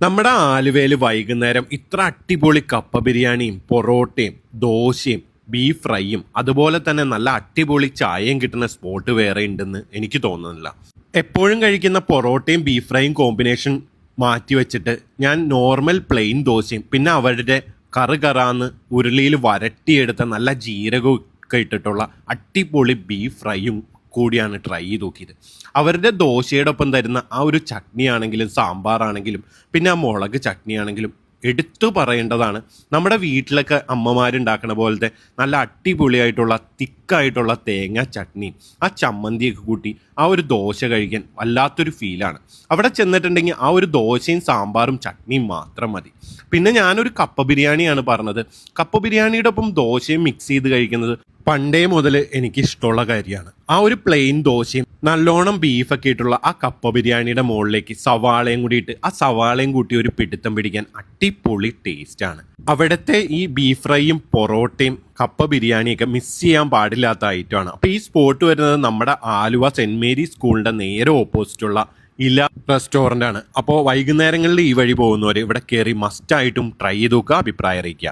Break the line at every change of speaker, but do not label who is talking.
നമ്മുടെ ആലുവയിൽ വൈകുന്നേരം ഇത്ര അടിപൊളി കപ്പ ബിരിയാണിയും പൊറോട്ടയും ദോശയും ബീഫ് ഫ്രൈയും അതുപോലെ തന്നെ നല്ല അടിപൊളി ചായയും കിട്ടുന്ന സ്പോട്ട് വേറെ ഉണ്ടെന്ന് എനിക്ക് തോന്നുന്നില്ല. എപ്പോഴും കഴിക്കുന്ന പൊറോട്ടയും ബീഫ് ഫ്രൈയും കോമ്പിനേഷൻ മാറ്റി വെച്ചിട്ട് ഞാൻ നോർമൽ പ്ലെയിൻ ദോശയും പിന്നെ അവരുടെ കറ് കറാന്ന് ഉരുളിയിൽ വരട്ടിയെടുത്ത നല്ല ജീരകവും ഒക്കെ ഇട്ടിട്ടുള്ള അടിപൊളി ബീഫ് ഫ്രൈയും കൂടിയാണ് ട്രൈ ചെയ്ത് നോക്കിയത്. അവരുടെ ദോശയുടെ ഒപ്പം തരുന്ന ആ ഒരു ചട്നി ആണെങ്കിലും സാമ്പാറാണെങ്കിലും പിന്നെ ആ മുളക് ചട്നി ആണെങ്കിലും എടുത്തു പറയേണ്ടതാണ്. നമ്മുടെ വീട്ടിലൊക്കെ അമ്മമാരുണ്ടാക്കണ പോലത്തെ നല്ല അടിപൊളിയായിട്ടുള്ള തിക്കായിട്ടുള്ള തേങ്ങ ചട്നി ആ ചമ്മന്തിയൊക്കെ കൂട്ടി ആ ഒരു ദോശ കഴിക്കാൻ വല്ലാത്തൊരു ഫീലാണ് അവിടെ ചെന്നിട്ടുണ്ടെങ്കിൽ ആ ഒരു ദോശയും സാമ്പാറും ചട്നിയും മാത്രം മതി. പിന്നെ ഞാനൊരു കപ്പ ബിരിയാണിയാണ് പറഞ്ഞത്. കപ്പ ബിരിയാണിയുടെ ഒപ്പം ദോശയും മിക്സ് ചെയ്ത് കഴിക്കുന്നത് പണ്ടേ മുതൽ എനിക്ക് ഇഷ്ടമുള്ള കാര്യമാണ്. ആ ഒരു പ്ലെയിൻ ദോശയും നല്ലോണം ബീഫൊക്കെ ഇട്ടുള്ള ആ കപ്പ ബിരിയാണിയുടെ മുകളിലേക്ക് സവാളയും കൂടി ഇട്ട് ആ സവാളയും കൂട്ടി ഒരു പിടുത്തം പിടിക്കാൻ അടിപൊളി ടേസ്റ്റ് ആണ്. അവിടുത്തെ ഈ ബീഫ് ഫ്രൈയും പൊറോട്ടയും കപ്പ ബിരിയാണിയൊക്കെ മിസ് ചെയ്യാൻ പാടില്ലാത്ത ഐറ്റമാണ് അപ്പോൾ ഈ സ്പോട്ട് വരുന്നത് നമ്മുടെ ആലുവ സെന്റ് മേരി സ്കൂളിന്റെ നേരെ ഓപ്പോസിറ്റുള്ള ഇല റെസ്റ്റോറന്റ് ആണ്. അപ്പോൾ വൈകുന്നേരങ്ങളിൽ ഈ വഴി പോകുന്നവർ ഇവിടെ കയറി മസ്റ്റായിട്ടും ട്രൈ ചെയ്തു നോക്കുക അഭിപ്രായം അറിയിക്കുക.